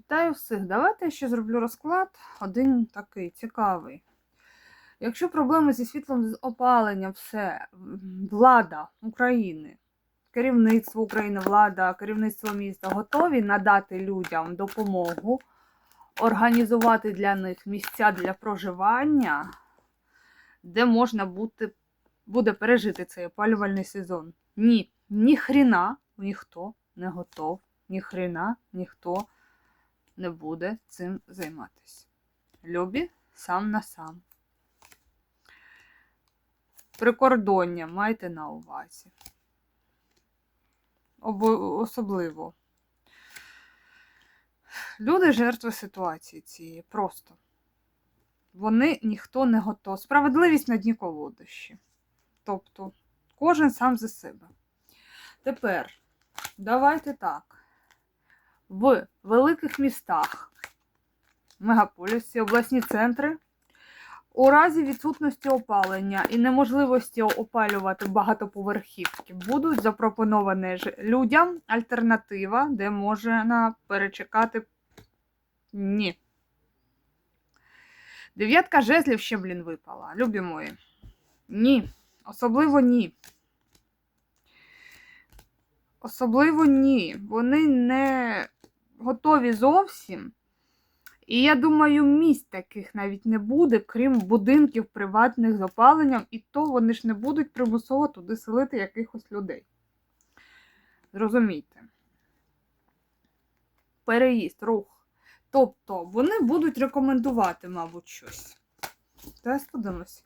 Вітаю всіх. Давайте я ще зроблю розклад. Один такий цікавий. Якщо проблеми зі світлом, з опаленням, все, влада України, керівництво України, влада, керівництво міста готові надати людям допомогу, організувати для них місця для проживання, де можна бути, буде пережити цей опалювальний сезон. Ні, ні хріна ніхто не готов, ні хріна ніхто не буде цим займатися. Любі сам на сам. Прикордоння майте на увазі. Особливо. Люди жертви ситуації цієї просто. Вони ніхто не готов. Справедливість на дні колодощі. Тобто, кожен сам за себе. Тепер, давайте так в великих містах, мегаполісі, обласні центри, у разі відсутності опалення і неможливості опалювати багатоповерхівки, будуть запропоновані людям альтернатива, де можна перечекати. Ні. Дев'ятка жезлів ще, блін, випала. Любі мої. Ні. Особливо ні. Особливо ні. Вони не готові зовсім. І я думаю, місць таких навіть не буде, крім будинків приватних з опаленням, і то вони ж не будуть примусово туди селити якихось людей. Зрозумійте. Переїзд, рух. Тобто вони будуть рекомендувати, мабуть, щось. Зараз подивимось.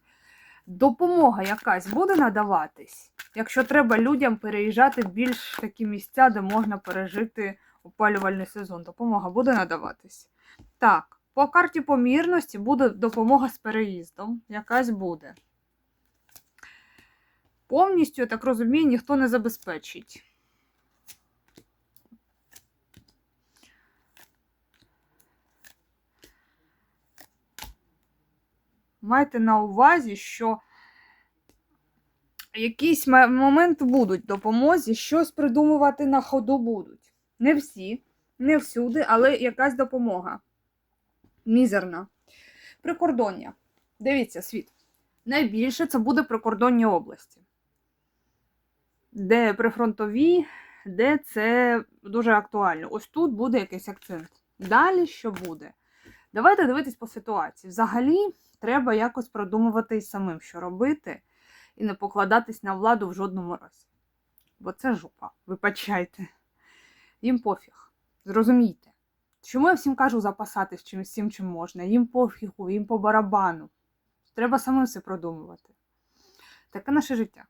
Допомога якась буде надаватись, якщо треба людям переїжджати в більш такі місця, де можна пережити опалювальний сезон. Допомога буде надаватись. Так, по карті помірності буде допомога з переїздом. Якась буде. Повністю, я так розумію, ніхто не забезпечить. Майте на увазі, що якісь ме- моменти будуть допомозі, щось придумувати на ходу будуть. Не всі, не всюди, але якась допомога. Мізерна. Прикордоння. Дивіться, світ. Найбільше це буде прикордонні області. Де прифронтові, де це дуже актуально. Ось тут буде якийсь акцент. Далі що буде? Давайте дивитись по ситуації. Взагалі, треба якось продумувати і самим, що робити, і не покладатись на владу в жодному разі. Бо це жопа, вибачайте. Їм пофіг. Зрозумійте. Чому я всім кажу запасатись чимось всім, чим можна? Їм пофігу, їм по барабану. Треба самим все продумувати. Таке наше життя.